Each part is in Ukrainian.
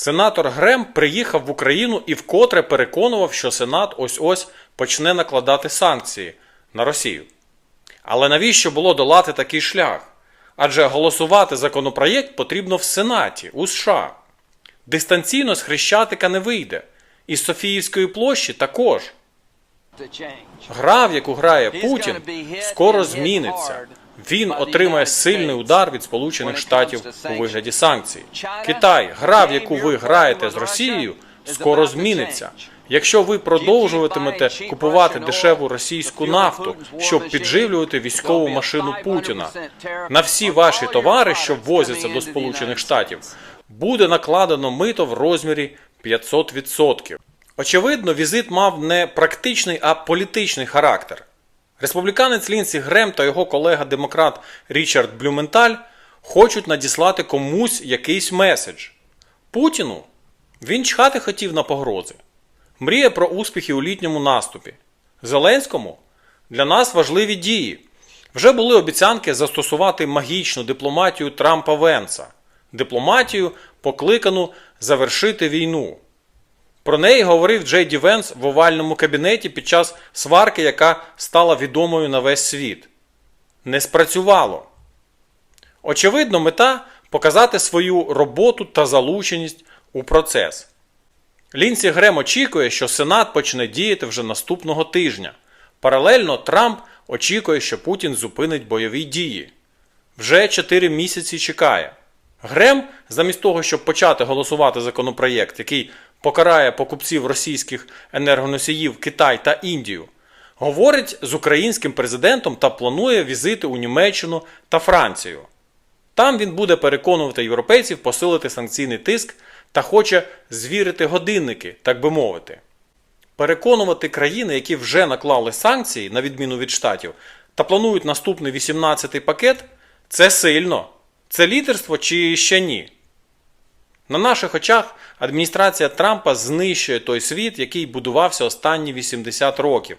Сенатор Грем приїхав в Україну і вкотре переконував, що Сенат ось-ось почне накладати санкції на Росію. Але навіщо було долати такий шлях? Адже голосувати законопроєкт потрібно в Сенаті у США. Дистанційно з Хрещатика не вийде. І з Софіївської площі також. Гра, в яку грає Путін, скоро зміниться. Він отримає сильний удар від Сполучених Штатів у вигляді санкцій. Китай, гра, в яку ви граєте з Росією, скоро зміниться. Якщо ви продовжуватимете купувати дешеву російську нафту, щоб підживлювати військову машину Путіна, на всі ваші товари, що ввозяться до Сполучених Штатів, буде накладено мито в розмірі 500%. Очевидно, візит мав не практичний, а політичний характер. Республіканець Лінсі Грем та його колега-демократ Річард Блюменталь хочуть надіслати комусь якийсь меседж. Путіну він чхати хотів на погрози. Мріє про успіхи у літньому наступі. Зеленському для нас важливі дії. Вже були обіцянки застосувати магічну дипломатію Трампа Венса, дипломатію, покликану завершити війну. Про неї говорив Джей Ді Венс в овальному кабінеті під час сварки, яка стала відомою на весь світ. Не спрацювало. Очевидно, мета показати свою роботу та залученість у процес. Лінсі Грем очікує, що Сенат почне діяти вже наступного тижня. Паралельно Трамп очікує, що Путін зупинить бойові дії. Вже 4 місяці чекає. Грем, замість того, щоб почати голосувати законопроєкт, який покарає покупців російських енергоносіїв Китай та Індію, говорить з українським президентом та планує візити у Німеччину та Францію. Там він буде переконувати європейців посилити санкційний тиск та хоче звірити годинники, так би мовити. Переконувати країни, які вже наклали санкції, на відміну від штатів, та планують наступний 18-й пакет, це сильно. Це лідерство чи ще ні? На наших очах адміністрація Трампа знищує той світ, який будувався останні 80 років.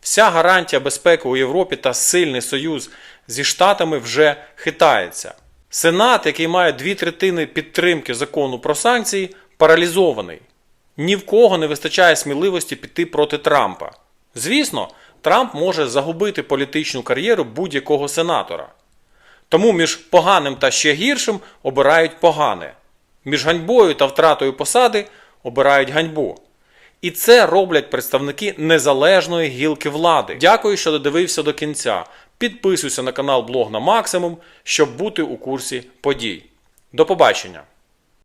Вся гарантія безпеки у Європі та сильний союз зі Штатами вже хитається. Сенат, який має дві третини підтримки закону про санкції, паралізований. Ні в кого не вистачає сміливості піти проти Трампа. Звісно, Трамп може загубити політичну кар'єру будь-якого сенатора. Тому між поганим та ще гіршим обирають погане. Між ганьбою та втратою посади обирають ганьбу. І це роблять представники незалежної гілки влади. Дякую, що додивився до кінця. Підписуйся на канал Блог на Максимум, щоб бути у курсі подій. До побачення!